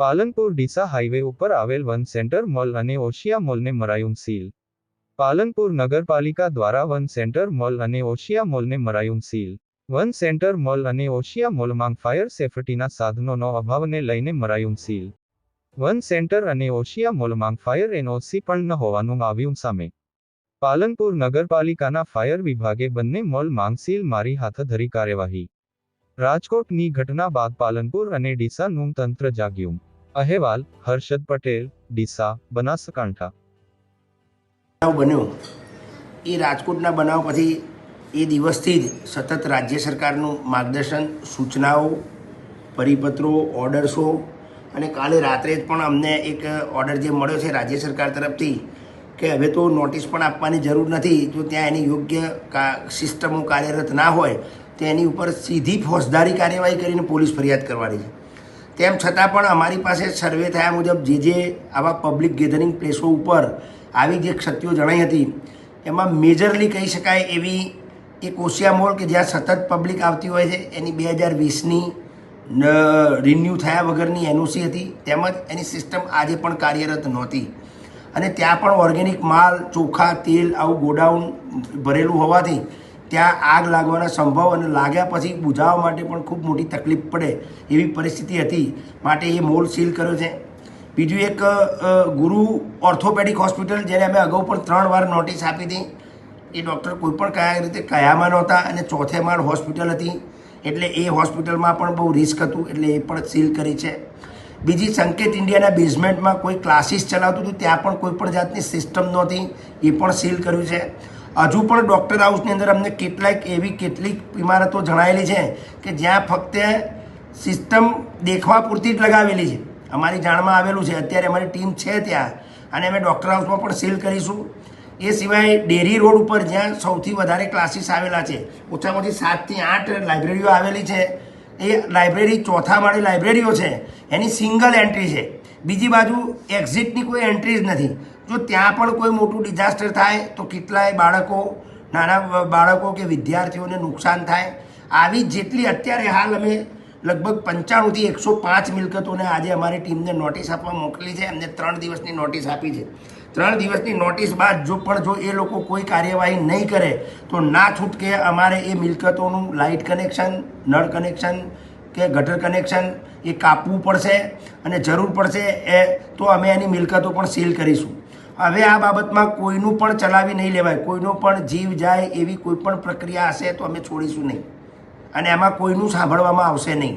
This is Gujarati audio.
પાલનપુર ડીસા હાઈવે ઉપર આવેલ વન સેન્ટર મોલ અને ઓશિયા મોલને મરાયું સીલ. પાલનપુર નગરપાલિકા દ્વારા વન સેન્ટર મોલ અને ઓશિયા મોલને મરાયું સીલ. વન સેન્ટર મોલ અને ઓશિયા મોલમાં ફાયર સેફટીના સાધનોનો અભાવને લઈને મરાયું સીલ. વન સેન્ટર અને ઓશિયા મોલમાં ફાયર એનઓસી પણ ન હોવાનું આવ્યું સામે. પાલનપુર નગરપાલિકાના ફાયર વિભાગે બંને મોલ માંગ સીલ મારી હાથ ધરી કાર્યવાહી. રાજકોટની ઘટના બાદ પાલનપુર અને ડીસાનું તંત્ર જાગ્યું. અહેવાલ, હર્ષદ પટેલ, ડીસા, બનાસકાંઠા. બન્યો. એ રાજકોટના બનાવ પછી એ દિવસથી જ સતત રાજ્ય સરકારનું માર્ગદર્શન, સૂચનાઓ, પરિપત્રો, ઓર્ડર્સો અને કાલે રાત્રે જ પણ અમને એક ઓર્ડર જે મળ્યો છે રાજ્ય સરકાર તરફથી કે હવે તો નોટિસ પણ આપવાની જરૂર નથી, જો ત્યાં એની યોગ્ય કા, સિસ્ટમો કાર્યરત ના હોય તો એની ઉપર સીધી ફોજદારી કાર્યવાહી કરીને પોલીસ ફરિયાદ કરવાની છે. તેમ છતાં પણ અમારી પાસે સર્વે થયા મુજબ જે જે આવા પબ્લિક ગેધરિંગ પ્લેસો ઉપર આવી જે ક્ષતિઓ જણાઈ હતી, એમાં મેજરલી કહી શકાય એવી એક ઓશિયા મોલ કે જ્યાં સતત પબ્લિક આવતી હોય છે, એની બે હજાર વીસની રિન્યૂ થયા વગરની એનઓસી હતી, તેમજ એની સિસ્ટમ આજે પણ કાર્યરત નહોતી. અને ત્યાં પણ ઓર્ગેનિક માલ, ચોખા, તેલ આવું ગોડાઉન ભરેલું હોવાથી ત્યાં આગ લાગવાના સંભવ અને લાગ્યા પછી બુઝાવવા માટે પણ ખૂબ મોટી તકલીફ પડે એવી પરિસ્થિતિ હતી. માટે એ મોલ સીલ કર્યો છે. બીજું એક ગુરુ ઓર્થોપેડિક હોસ્પિટલ જેને અમે અગાઉ પણ ત્રણ વાર નોટિસ આપી હતી. એ ડૉક્ટર કોઈપણ કયા રીતે કયામાં નહોતા અને ચોથે માળ હોસ્પિટલ હતી. એટલે એ હોસ્પિટલમાં પણ બહુ રિસ્ક હતું એટલે એ પણ સીલ કરી છે. બીજી સંકેત ઇન્ડિયાના બેઝમેન્ટમાં કોઈ ક્લાસીસ ચલાવતું હતું ત્યાં પણ કોઈ પણ જાતની સિસ્ટમ નહોતી. એ પણ સીલ કર્યું છે. હજુ પણ ડૉક્ટર હાઉસની અંદર અમને કેટલાક એવી કેટલીક ઇમારતો જણાયેલી છે કે જ્યાં ફક્ત સિસ્ટમ દેખવા પૂરતી જ લગાવેલી છે. અમારી જાણમાં આવેલું છે. અત્યારે અમારી ટીમ છે ત્યાં અને અમે ડૉક્ટર હાઉસમાં પણ સીલ કરીશું. એ સિવાય ડેરી રોડ ઉપર જ્યાં સૌથી વધારે ક્લાસીસ આવેલા છે, ઓછામાં ઓછી સાતથી આઠ લાઇબ્રેરીઓ આવેલી છે. એ લાઇબ્રેરી ચોથા માળે લાઇબ્રેરીઓ છે. એની સિંગલ એન્ટ્રી છે. બીજી બાજુ એક્ઝિટની કોઈ એન્ટ્રી જ નથી. જો ત્યાં પણ કોઈ મોટું ડિઝાસ્ટર થાય, તો કેટલાય બાળકો, નાના બાળકો કે વિદ્યાર્થીઓને નુકસાન થાય. આવી જેટલી અત્યારે હાલ અમે લગભગ પંચાણુંથી એકસો પાંચ મિલકતોને આજે અમારી ટીમને નોટિસ આપવા મોકલી છે. એમને ત્રણ દિવસની નોટિસ આપી છે. ત્રણ દિવસની નોટિસ બાદ જો પણ જો એ લોકો કોઈ કાર્યવાહી નહીં કરે, તો ના છૂટકે અમારે એ મિલકતોનું લાઇટ કનેક્શન નળ કનેક્શન કે ગટર કનેક્શન એ કાપવું પડશે અને જરૂર પડશે એ તો અમે એની મિલકતો પણ સીલ કરીશું. હવે આ બાબતમાં કોઈનું પણ ચલાવી નહીં લેવાય. કોઈનો પણ જીવ જાય એવી કોઈ પણ પ્રક્રિયા હશે તો અમે છોડીશું નહીં. અને એમાં કોઈનું સાંભળવામાં આવશે નહીં.